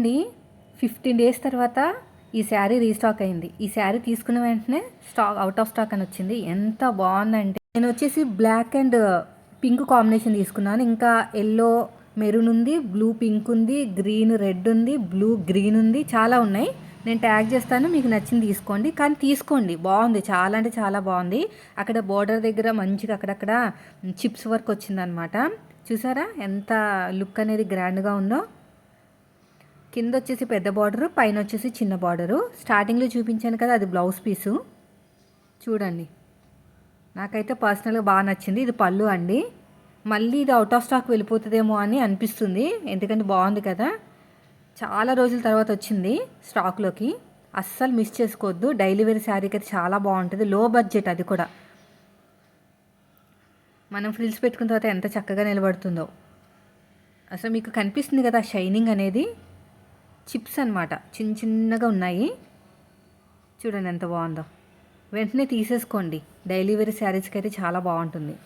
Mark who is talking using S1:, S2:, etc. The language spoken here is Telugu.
S1: అండి ఫిఫ్టీన్ డేస్ తర్వాత ఈ శారీ రీస్టాక్ అయింది. ఈ శారీ తీసుకున్న వెంటనే స్టాక్ అవుట్ ఆఫ్ స్టాక్ అని వచ్చింది. ఎంత బాగుందంటే నేను వచ్చేసి బ్లాక్ అండ్ పింక్ కాంబినేషన్ తీసుకున్నాను. ఇంకా ఎల్లో మెరూన్ ఉంది బ్లూ పింక్ ఉంది గ్రీన్ రెడ్ ఉంది బ్లూ గ్రీన్ ఉంది చాలా ఉన్నాయి. నేను ట్యాగ్ చేస్తాను మీకు నచ్చింది తీసుకోండి. కానీ తీసుకోండి బాగుంది. చాలా అంటే చాలా బాగుంది. అక్కడ బోర్డర్ దగ్గర మంచిగా అక్కడక్కడ చిప్స్ వర్క్ వచ్చిందనమాట చూసారా? ఎంత లుక్ అనేది గ్రాండ్గా ఉందో. కింద వచ్చేసి పెద్ద బార్డరు పైన వచ్చేసి చిన్న బార్డరు. స్టార్టింగ్లో చూపించాను కదా అది బ్లౌజ్ పీసు. చూడండి. నాకైతే పర్సనల్గా బాగా నచ్చింది. ఇది పళ్ళు అండి. మళ్ళీ ఇది అవుట్ ఆఫ్ స్టాక్ వెళ్ళిపోతుందేమో అని అనిపిస్తుంది. ఎందుకంటే బాగుంది కదా. చాలా రోజుల తర్వాత వచ్చింది స్టాక్లోకి. అస్సలు మిస్ చేసుకోవద్దు. డైలీ వేర్ శారీకి అయితే చాలా బాగుంటుంది. లో బడ్జెట్ అది కూడా. మనం ఫ్రిల్స్ పెట్టుకున్న తర్వాత ఎంత చక్కగా నిలబడుతుందో. అసలు మీకు కనిపిస్తుంది కదా షైనింగ్ అనేది. చిప్స్ అనమాట చిన్న చిన్నగా ఉన్నాయి. చూడండి ఎంత బాగుందో. వెంటనే తీసేసుకోండి. డైలీ వేర్ శారీస్కి అయితే చాలా బాగుంటుంది.